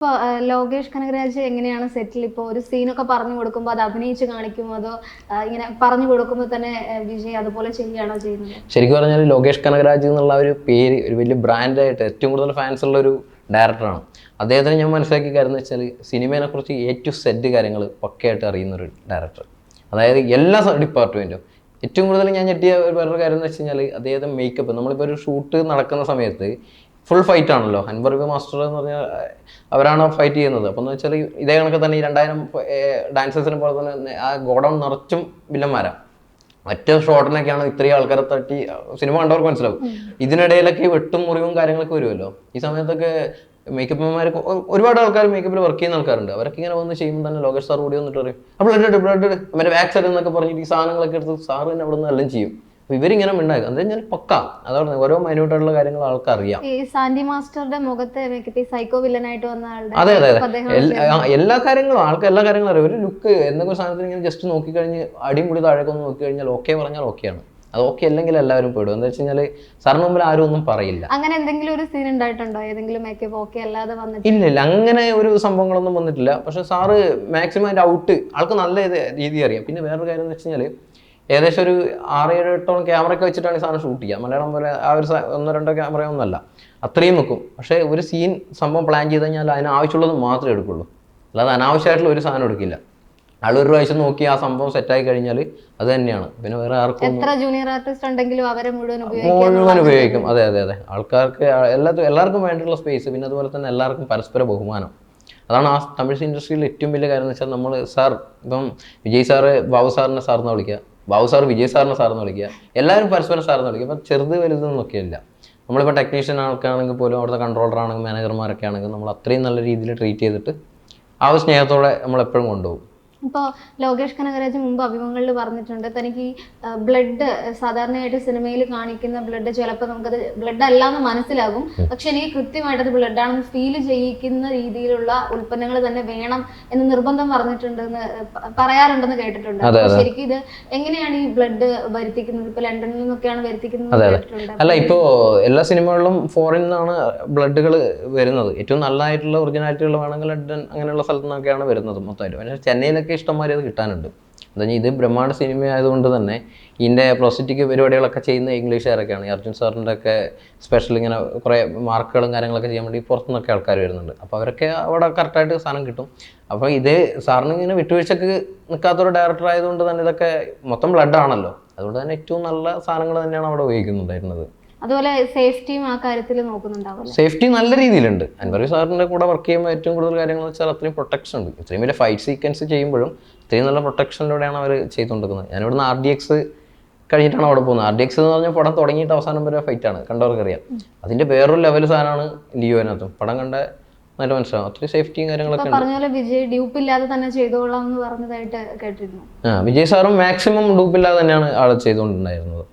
ഇപ്പൊ ആ, ലോകേഷ് കനകരാജ് എങ്ങനെയാണ് സെറ്റിൽ? ഇപ്പോൾ ഒരു സീനൊക്കെ പറഞ്ഞു കൊടുക്കുമ്പോൾ അത് അഭിനയിച്ച് കാണിക്കുമോ? അതോ ഇങ്ങനെ പറഞ്ഞു കൊടുക്കുമ്പോൾ തന്നെ വിജയ് അതുപോലെ ചെയ്യുകയാണോ ചെയ്യുന്നത്? ശരിക്കും പറഞ്ഞാൽ ലോകേഷ് കനകരാജ് എന്നുള്ള ഒരു പേര് ഒരു വലിയ ബ്രാൻഡായിട്ട് ഏറ്റവും കൂടുതൽ ഫാൻസ് ഉള്ള ഒരു ഡയറക്ടറാണ് അദ്ദേഹത്തിന് ഞാൻ മനസ്സിലാക്കിയ കാര്യം എന്ന് വെച്ചാൽ സിനിമയെ കുറിച്ച് എ ടു സെറ്റ് കാര്യങ്ങൾ പക്കയായിട്ട് അറിയുന്ന ഒരു ഡയറക്ടർ അതായത് എല്ലാ ഡിപ്പാർട്ട്മെന്റും ഏറ്റവും കൂടുതൽ ഞാൻ ഞെട്ടിയ വേറൊരു കാര്യം എന്ന് വെച്ച് കഴിഞ്ഞാൽ അദ്ദേഹത്തെ മേക്കപ്പ് നമ്മളിപ്പോൾ ഒരു ഷൂട്ട് നടക്കുന്ന സമയത്ത് ഫുൾ ഫൈറ്റ് ആണല്ലോ ഹൻബർഗ് മാസ്റ്റർ എന്ന് പറഞ്ഞാൽ അവരാണ് ഫൈറ്റ് ചെയ്യുന്നത് അപ്പം എന്ന് വെച്ചാൽ ഇതേ കണക്ക് തന്നെ ഈ രണ്ടായിരം ഡാൻസേഴ്സിനെ പോലെ തന്നെ ആ ഗോഡൗൺ നിറച്ചും വില്ലന്മാരാണ് മറ്റേ ഷോട്ടിനൊക്കെയാണ് ഇത്രയും ആൾക്കാരെ തട്ടി സിനിമ കണ്ടവർക്ക് മനസ്സിലാവും ഇതിനിടയിലൊക്കെ വെട്ടും മുറിവും കാര്യങ്ങളൊക്കെ വരുമല്ലോ ഈ സമയത്തൊക്കെ മേക്കപ്പ്മാർ ഒരുപാട് ആൾക്കാർ മേക്കപ്പിൽ വർക്ക് ചെയ്യുന്ന ആൾക്കാരുണ്ട് അവരൊക്കെ ഇങ്ങനെ വന്ന് ചെയ്യുമ്പോൾ തന്നെ ലോകേഷ് സാർ കൂടി വന്നിട്ട് പറയും ബ്ലഡ് ഇട് ബ്ലഡ് മറ്റേ ബാക്ക് സൈഡ് എന്നൊക്കെ പറഞ്ഞിട്ട് ഈ സാധനങ്ങളൊക്കെ എടുത്ത് സാർ തന്നെ അവിടെ നിന്ന് എല്ലാം ചെയ്യും അപ്പോൾ ഇവരിങ്ങനെ മിണ്ടായി അത് ഞാൻ പക്ക. അതാണ് ഓരോ മൈന്യൂട്ടായിട്ടുള്ള കാര്യങ്ങൾ ആൾക്കറിയാം. ഈ സാന്റി മാസ്റ്ററുടെ മുഖത്തെ ഈ സൈക്കോ വില്ലനായിട്ട് വന്ന ആളുടെ അതെ അതെ അതെ. എല്ലാ- കാര്യങ്ങളും ആൾക്ക് എല്ലാ കാര്യങ്ങളും അറിയാം. ഒരു ലുക്ക് എന്തെങ്കിലും സാധനത്തിന് ഇങ്ങനെ ജസ്റ്റ് നോക്കിക്കഴിഞ്ഞ് അടിമുടി താഴേക്ക് ഒന്ന് നോക്കി കഴിഞ്ഞാൽ ഓക്കെ പറഞ്ഞാൽ ഓക്കെയാണ് അത് ഓക്കെ അല്ലെങ്കിൽ എല്ലാവരും പെടും. എന്താ വെച്ച് കഴിഞ്ഞാൽ സാറിന് മുമ്പിൽ ആരും ഒന്നും പറയില്ല. അങ്ങനെ എന്തെങ്കിലും ഒരു സീൻ ഉണ്ടായിട്ടുണ്ടോ? ഏതെങ്കിലും മേക്കപ്പ് ഓക്കെ അല്ലാതെ വന്നിട്ട്? ഇല്ല ഇല്ല. അങ്ങനെ ഒരു സംഭവങ്ങളൊന്നും വന്നിട്ടില്ല. പക്ഷെ സാറ് മാക്സിമം അതിന്റെ ഔട്ട് ആൾക്ക് നല്ല രീതി അറിയാം. പിന്നെ വേറൊരു കാര്യം എന്ന് വെച്ച് കഴിഞ്ഞാൽ ഏകദേശം ഒരു ആറ് ഏഴ് എട്ടോളം ക്യാമറയൊക്കെ വെച്ചിട്ടാണ് ഈ സാധനം ഷൂട്ട് ചെയ്യുക. മലയാളം പോലെ ആ ഒരു ഒന്നോ രണ്ടോ ക്യാമറ ഒന്നല്ല അത്രയും നിൽക്കും പക്ഷേ ഒരു സീൻ സംഭവം പ്ലാൻ ചെയ്ത് കഴിഞ്ഞാൽ അതിന് ആവശ്യമുള്ളത് മാത്രമേ എടുക്കുള്ളൂ. അല്ലാതെ അനാവശ്യമായിട്ടുള്ള ഒരു സാധനം എടുക്കില്ല. ആളൊരു ഒരു പ്രാവശ്യം നോക്കി ആ സംഭവം സെറ്റായി കഴിഞ്ഞാൽ അത് തന്നെയാണ്. പിന്നെ വേറെ ആർക്കും എത്ര ജൂനിയർ ആർട്ടിസ്റ്റ് ഉണ്ടെങ്കിലും അവരെ മുഴുവൻ ഉപയോഗിക്കും. അതെ അതെ അതെ. ആൾക്കാർക്ക് എല്ലാ എല്ലാവർക്കും വേണ്ടിയുള്ള സ്പേസ് പിന്നെ അതുപോലെ തന്നെ എല്ലാവർക്കും പരസ്പര ബഹുമാനം. അതാണ് ആ തമിഴ് ഇൻഡസ്ട്രിയിൽ ഏറ്റവും വലിയ കാര്യം എന്ന് വെച്ചാൽ നമ്മൾ സാർ ഇപ്പം വിജയ് സാറ് ബാബു സാറിനെ സാറിന് വിളിക്കുക. ബാബു സാർ വിജയ് സാറിനെ സാറെന്ന് വിളിക്കുക. എല്ലാവരും പരസ്പരം സാറെന്ന് വിളിക്കുക. അപ്പം ചെറുത് വലുതെന്നൊക്കെ ഇല്ല. നമ്മളിപ്പോൾ ടെക്നീഷ്യൻ ആൾക്കാണെങ്കിൽ പോലും അവിടുത്തെ കൺട്രോളർ ആണെങ്കിൽ മാനേജർമാരൊക്കെ ആണെങ്കിൽ നമ്മൾ അത്രയും നല്ല രീതിയിൽ ട്രീറ്റ് ചെയ്തിട്ട് ആ ഒരു സ്നേഹത്തോടെ നമ്മൾ എപ്പോഴും കൊണ്ടുപോകും. ഇപ്പോൾ ലോകേഷ് കനകരാജ് മുമ്പ് അഭിമുഖങ്ങളിൽ പറഞ്ഞിട്ടുണ്ട് തനിക്ക് ബ്ലഡ് സാധാരണയായിട്ട് സിനിമയിൽ കാണിക്കുന്ന ബ്ലഡ് ചിലപ്പോൾ നമുക്കത് ബ്ലഡ് അല്ല എന്ന് മനസ്സിലാകും പക്ഷെ എനിക്ക് കൃത്യമായിട്ട് അത് ബ്ലഡ് ആണെന്ന് ഫീൽ ചെയ്യിക്കുന്ന രീതിയിലുള്ള ഉൽപ്പന്നങ്ങൾ തന്നെ വേണം എന്ന് നിർബന്ധം പറഞ്ഞിട്ടുണ്ടെന്ന് പറയാറുണ്ടെന്ന് കേട്ടിട്ടുണ്ട്. ശരിക്കും ഇത് എങ്ങനെയാണ് ഈ ബ്ലഡ് വരുത്തിക്കുന്നത്? ഇപ്പൊ ലണ്ടനിൽ നിന്നൊക്കെയാണ് വരുത്തിക്കുന്നത് അല്ല ഇപ്പോ എല്ലാ സിനിമകളിലും ഫോറിൻ നിന്നാണ് ബ്ലഡുകൾ വരുന്നത്. ഏറ്റവും നല്ലതായിട്ടുള്ള ഒറിജിനാലിറ്റികൾ വേണമെങ്കിൽ ലണ്ടൻ അങ്ങനെയുള്ള സ്ഥലത്തു നിന്നൊക്കെയാണ് വരുന്നത് മൊത്തമായിട്ട്. പക്ഷേ ചെന്നൈയിലൊക്കെ ഇഷ്ടംമാതിരി അത് കിട്ടാനുണ്ട്. എന്താ ഇത് ബ്രഹ്മാണ്ഡ സിനിമ ആയതുകൊണ്ട് തന്നെ ഇതിന്റെ പ്രോസിറ്റിക് പരിപാടികളൊക്കെ ചെയ്യുന്ന ഇംഗ്ലീഷുകാരൊക്കെയാണ്. ഈ അർജുൻ സാറിന്റെ ഒക്കെ സ്പെഷ്യൽ ഇങ്ങനെ കുറേ മാർക്കുകളും കാര്യങ്ങളൊക്കെ ചെയ്യാൻ വേണ്ടി പുറത്തുനിന്നൊക്കെ ആൾക്കാർ വരുന്നുണ്ട്. അപ്പോൾ അവരൊക്കെ അവിടെ കറക്റ്റായിട്ട് സാധനം കിട്ടും. അപ്പോൾ ഇത് സാറിന് ഇങ്ങനെ വിട്ടുവീഴ്ചക്ക് നിൽക്കാത്തൊരു ഡയറക്ടർ ആയതുകൊണ്ട് തന്നെ ഇതൊക്കെ മൊത്തം ബ്ലഡ് ആണല്ലോ. അതുകൊണ്ട് തന്നെ ഏറ്റവും നല്ല സാധനങ്ങൾ തന്നെയാണ് അവിടെ ഉപയോഗിക്കുന്നുണ്ടായിരുന്നത്. അതുപോലെ സേഫ്റ്റിയും ആ കാര്യത്തിൽ നോക്കുന്നുണ്ടാവും സേഫ്റ്റി നല്ല രീതിയിലുണ്ട്. അൻവറി സാറിന്റെ കൂടെ വർക്ക് ചെയ്യുമ്പോൾ ഏറ്റവും കൂടുതൽ കാര്യങ്ങൾ വെച്ചാൽ അത്രയും പ്രൊട്ടക്ഷൻ ഉണ്ട്. ഇത്രയും വലിയ ഫൈറ്റ് സീക്വൻസ് ചെയ്യുമ്പോഴും ഇത്രയും നല്ല പ്രൊട്ടക്ഷനിലൂടെയാണ് അവർ ചെയ്തുകൊണ്ടിരിക്കുന്നത്. ഞാനിവിടുന്ന് ആർ ഡി എക്സ് കഴിഞ്ഞിട്ടാണ് അവിടെ പോകുന്നത്. ആർ ഡി എക്സ് എന്ന് പറഞ്ഞാൽ പടം തുടങ്ങിയിട്ട് അവസാനം വരെ ഫൈറ്റ് ഫൈറ്റാണ് കണ്ടവർക്കറിയാം. അതിന്റെ വേറൊരു ലെവൽ സാധനമാണ് ലിയോനകത്തും. പടം കണ്ട നല്ല മനസ്സിലാവും. അത്രയും സേഫ്റ്റിയും കാര്യങ്ങളൊക്കെ പറഞ്ഞ പോലെ വിജയ് ഡ്യൂപ്പ് ഇല്ലാതെ തന്നെ ചെയ്തോളാം എന്ന് പറഞ്ഞതായിട്ട് കേട്ടിരുന്നു. ആ വിജയ് സാറും മാക്സിമം ഡ്യൂപ്പില്ലാതെ തന്നെയാണ് ആൾ ചെയ്തുകൊണ്ടുണ്ടായിരുന്നത്